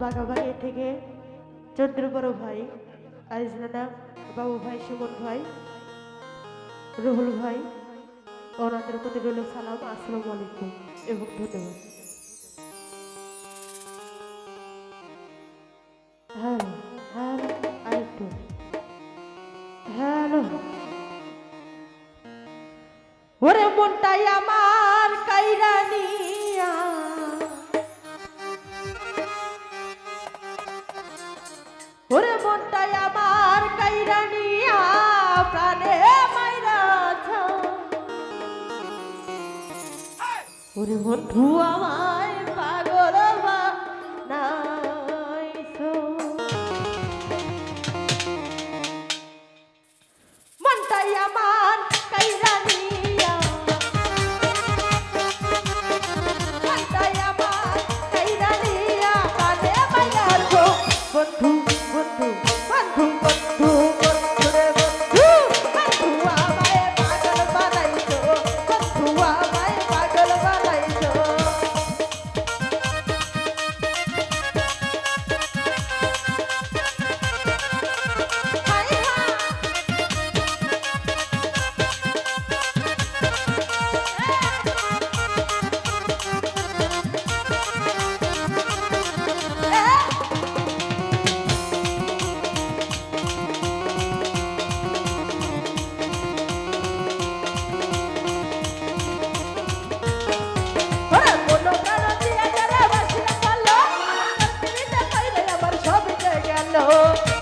বাগাবাগি থেকে চন্দ্র বড় ভাই আইজলানা বাবু ভাই, সুমন ভাই, রুহুল ভাই ওনাদের প্রতি রইল সালাম, আসসালামু আলাইকুম এবং ধন্যবাদ। হ্যালো হ্যালো, আরেকটু। হ্যালো। ওরে মনটাই আমার কাইরানিয়া আমার কাইরানিয়া প্রাণে মাইরাছ ওরে বন্ধু আমায় know